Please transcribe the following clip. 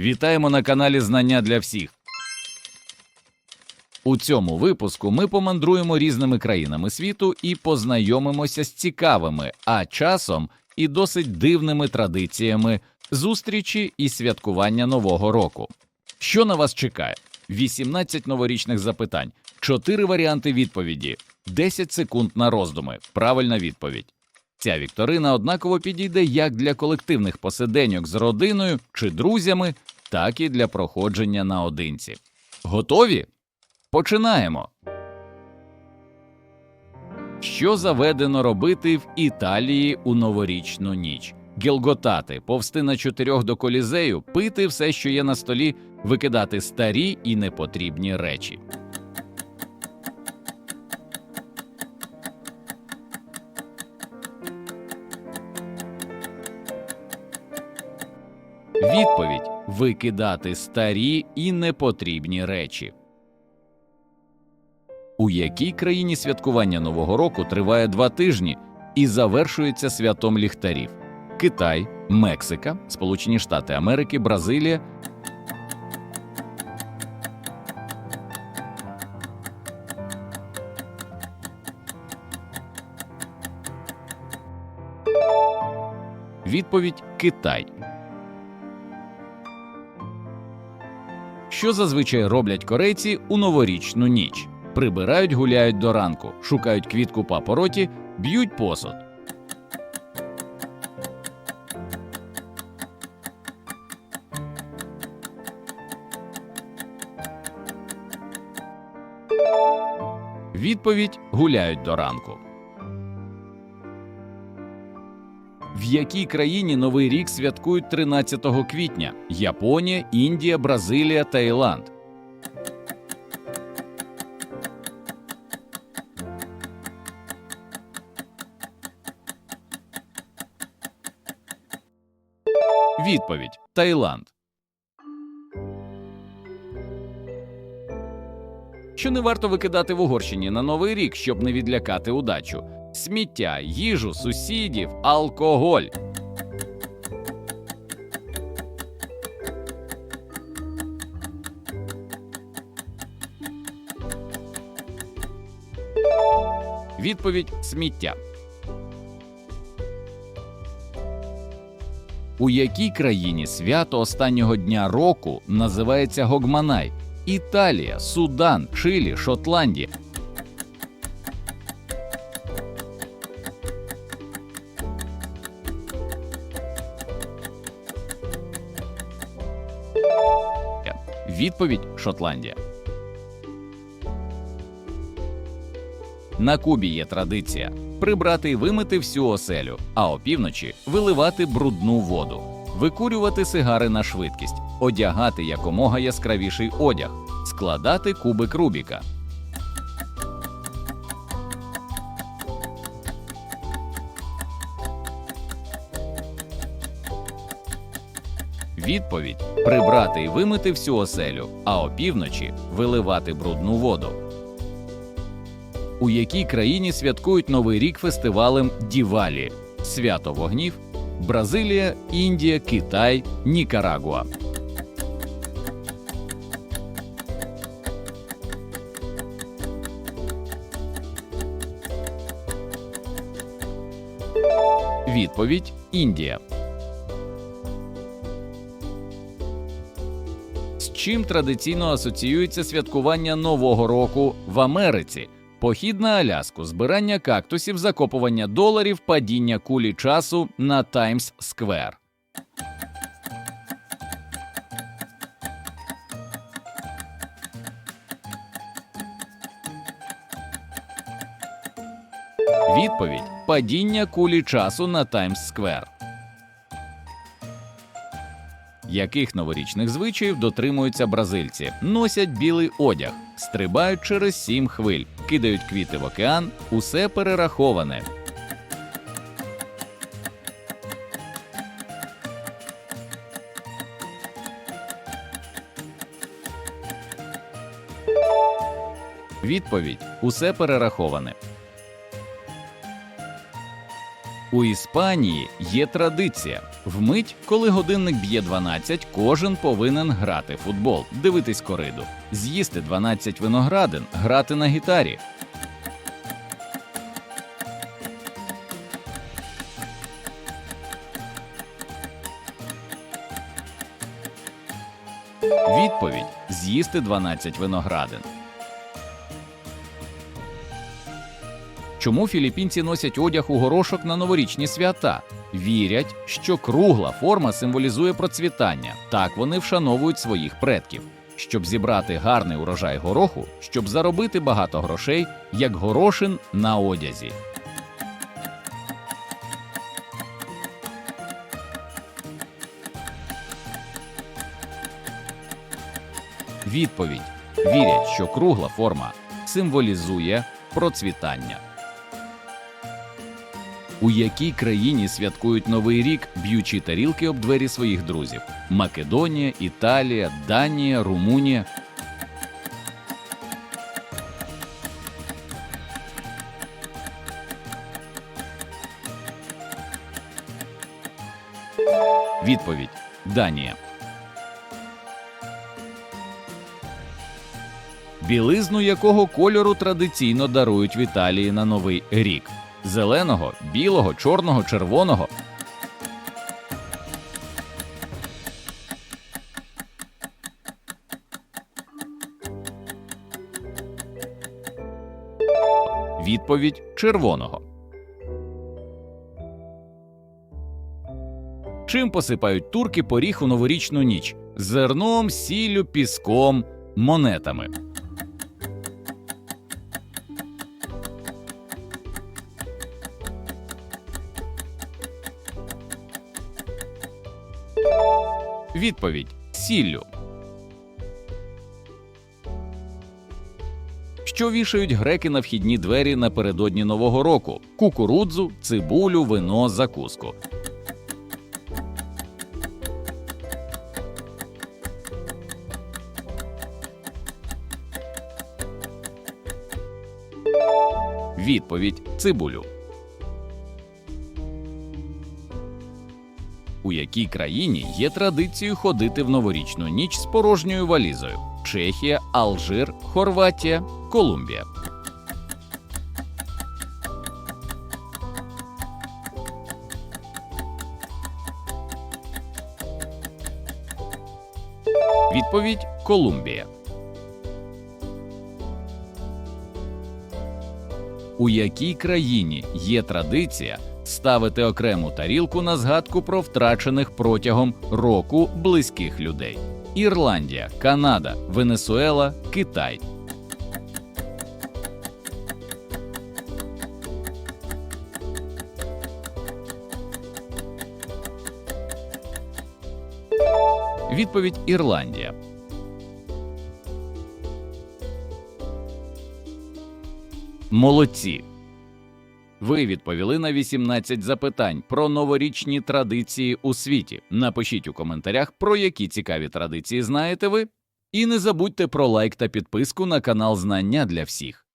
Вітаємо на каналі Знання для всіх. У цьому випуску ми помандруємо різними країнами світу і познайомимося з цікавими, а часом і досить дивними традиціями зустрічі і святкування Нового року. Що на вас чекає? 18 новорічних запитань, 4 варіанти відповіді, 10 секунд на роздуми. Правильна відповідь. Ця вікторина однаково підійде як для колективних посиденьок з родиною чи друзями, так і для проходження наодинці. Готові? Починаємо. Що заведено робити в Італії у новорічну ніч? Гелготати, повсти на чотирьох до колізею, пити все, що є на столі, викидати старі і непотрібні речі. Відповідь викидати старі і непотрібні речі. У якій країні святкування Нового року триває два тижні і завершується святом ліхтарів? Китай, Мексика, Сполучені Штати Америки, Бразилія. Відповідь Китай. Що зазвичай роблять корейці у новорічну ніч? Прибирають, гуляють до ранку, шукають квітку папороті, б'ють посуд. Відповідь гуляють до ранку. В якій країні Новий рік святкують 13 квітня? Японія, Індія, Бразилія, Таїланд. Відповідь Таїланд. Що не варто викидати в Угорщині на новий рік, щоб не відлякати удачу? Сміття, їжу, сусідів, алкоголь. Відповідь сміття. У якій країні свято останнього дня року називається Гогманай? Італія, Судан, Чилі, Шотландія. Відповідь Шотландія. На Кубі є традиція прибрати і вимити всю оселю, а опівночі виливати брудну воду, викурювати сигари на швидкість, одягати якомога яскравіший одяг, складати кубик Рубіка. Відповідь прибрати і вимити всю оселю, а опівночі виливати брудну воду. У якій країні святкують Новий рік фестивалем Дівалі, Свято вогнів, Бразилія, Індія, Китай, Нікарагуа. Відповідь Індія. Чим традиційно асоціюється святкування Нового року в Америці? Похід на Аляску, збирання кактусів, закопування доларів, падіння кулі часу на Таймс Сквер. Відповідь падіння кулі часу на Таймс Сквер. Яких новорічних звичаїв дотримуються бразильці? Носять білий одяг, стрибають через сім хвиль, кидають квіти в океан, усе перераховане. Відповідь усе перераховане. У Іспанії є традиція. Вмить, коли годинник б'є 12, кожен повинен грати футбол, дивитись кориду, з'їсти 12 виноградин, грати на гітарі. Відповідь з'їсти 12 виноградин. Чому філіппінці носять одяг у горошок на новорічні свята? Вірять, що кругла форма символізує процвітання. Так вони вшановують своїх предків. Щоб зібрати гарний урожай гороху, щоб заробити багато грошей, як горошин на одязі. Відповідь: вірять, що кругла форма символізує процвітання. У якій країні святкують Новий рік, б'ючи тарілки об двері своїх друзів: Македонія, Італія, Данія, Румунія. Відповідь Данія. Білизну якого кольору традиційно дарують в Італії на Новий рік: зеленого, білого, чорного, червоного. Відповідь червоного. Чим посипають турки поріг у новорічну ніч? Зерном, сіллю, піском, монетами. Відповідь сіллю. Що вішають греки на вхідні двері напередодні Нового року: кукурудзу, цибулю, вино, закуску. Відповідь цибулю. У якій країні є традицією ходити в новорічну ніч з порожньою валізою: Чехія, Алжир, Хорватія, Колумбія. Відповідь Колумбія. У якій країні є традиція ставити окрему тарілку на згадку про втрачених протягом року близьких людей: Ірландія, Канада, Венесуела, Китай. Відповідь Ірландія. Молодці. Ви відповіли на 18 запитань про новорічні традиції у світі. Напишіть у коментарях, про які цікаві традиції знаєте ви. І не забудьте про лайк та підписку на канал Знання для всіх.